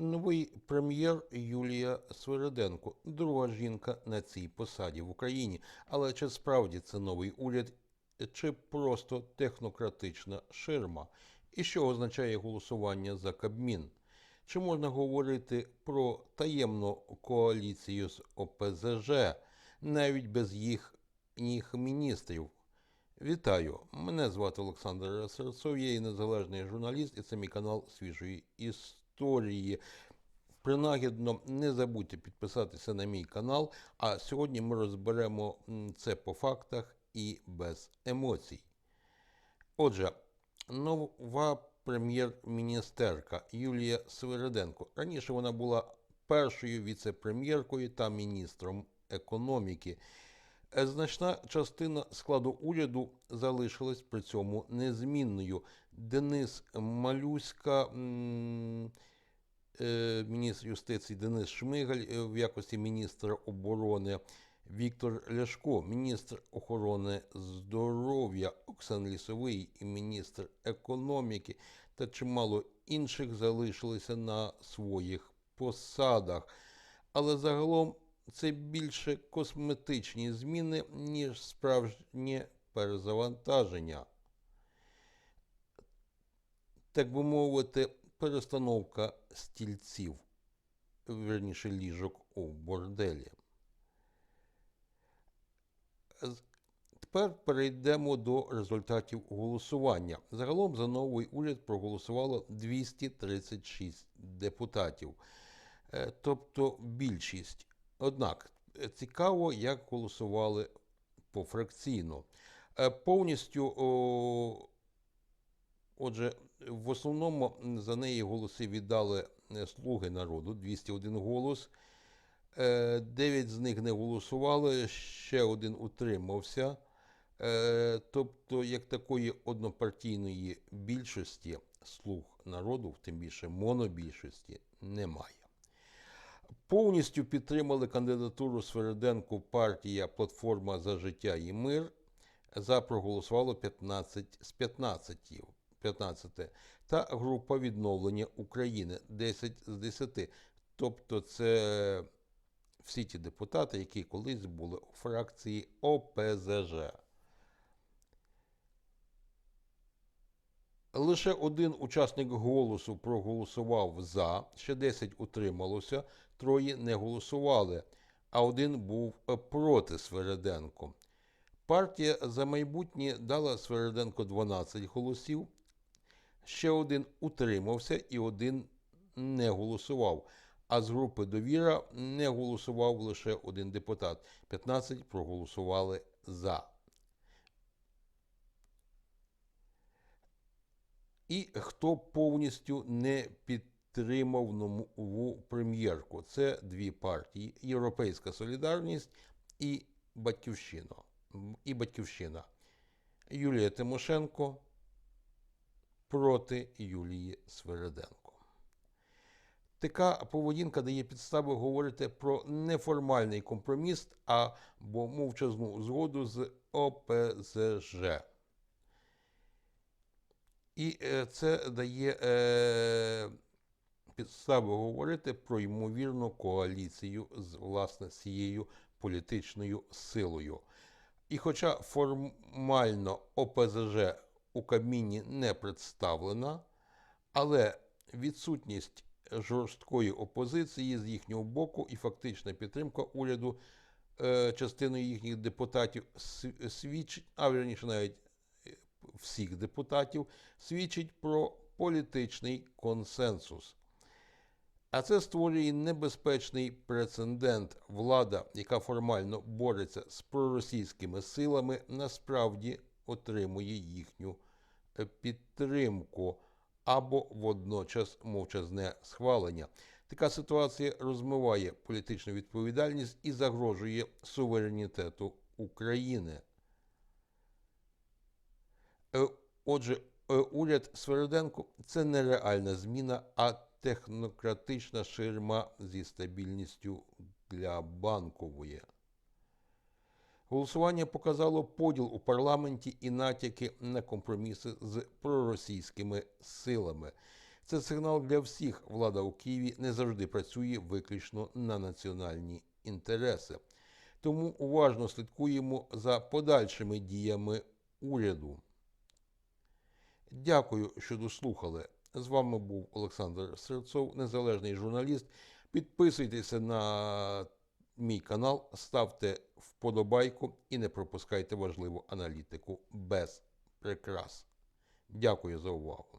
Новий прем'єр Юлія Свириденко, друга жінка на цій посаді в Україні. Але чи справді це новий уряд, чи просто технократична ширма? І що означає голосування за Кабмін? Чи можна говорити про таємну коаліцію з ОПЗЖ навіть без їхніх міністрів? Вітаю! Мене звати Олександр Серцов, я є незалежний журналіст, і це мій канал свіжої історії. Принагідно, не забудьте підписатися на мій канал. А сьогодні ми розберемо це по фактах і без емоцій. Отже, нова прем'єр-міністерка Юлія Свириденко. Раніше вона була першою віце-прем'єркою та міністром економіки. Е, Значна частина складу уряду залишилась при цьому незмінною. Денис Малюська, е, міністр юстиції Денис Шмигаль е, в якості міністра оборони, Віктор Ляшко, міністр охорони здоров'я Оксан Лісовий і міністр економіки та чимало інших залишилися на своїх посадах. Але загалом це більше косметичні зміни, ніж справжнє перезавантаження. Так би мовити, перестановка стільців, верніше ліжок у борделі. Тепер перейдемо до результатів голосування. Загалом за новий уряд проголосувало 236 депутатів, Е, тобто більшість. Однак е, цікаво, як голосували пофракційно. Е, Повністю, о, отже, в основному за неї голоси віддали е, слуги народу 201 голос. Дев'ять з них не голосували, ще один утримався. Тобто, як такої однопартійної більшості слуг народу, тим більше монобільшості, немає. Повністю підтримали кандидатуру Свериденко партія Платформа за життя і мир. За проголосувало 15 з 15, 15 та група відновлення України 10 з 10. Тобто це всі ті депутати, які колись були у фракції ОПЗЖ. Лише один учасник голосу проголосував за, ще 10 утрималося, троє не голосували, а один був е, проти Свериденко. Партія за майбутнє дала Свериденко 12 голосів, ще один утримався і один не голосував. А з групи довіра не голосував лише один депутат. 15 проголосували за. І хто повністю не підтримав нову прем'єрку? Це дві партії: Європейська Солідарність і Батьківщина. І Батьківщина. Юлія Тимошенко проти Юлії Свериденко. Така поведінка дає підстави говорити про неформальний компроміс або мовчазну згоду з ОПЗЖ. І е, це дає е, підстави говорити про ймовірну коаліцію з власне цією політичною силою. І хоча формально ОПЗЖ у Кабміні не представлена, але відсутність жорсткої опозиції з їхнього боку і фактична підтримка уряду е, частиною їхніх депутатів св- свідчить, а верніше навіть всіх депутатів, свідчить про політичний консенсус. А це створює небезпечний прецедент. Влада, яка формально бореться з проросійськими силами, насправді отримує їхню е, підтримку або водночас мовчазне схвалення. Така ситуація розмиває політичну відповідальність і загрожує суверенітету України. Е, Отже, е, уряд Свериденко це не реальна зміна, а технократична ширма зі стабільністю для банкової. Голосування показало поділ у парламенті і натяки на компроміси з проросійськими силами. Це сигнал для всіх. Влада у Києві не завжди працює виключно на національні інтереси. Тому уважно слідкуємо за подальшими діями уряду. Дякую, що дослухали. З вами був Олександр Серцов, незалежний журналіст. Підписуйтеся на мій канал, ставте вподобайку і не пропускайте важливу аналітику без прикрас. Дякую за увагу.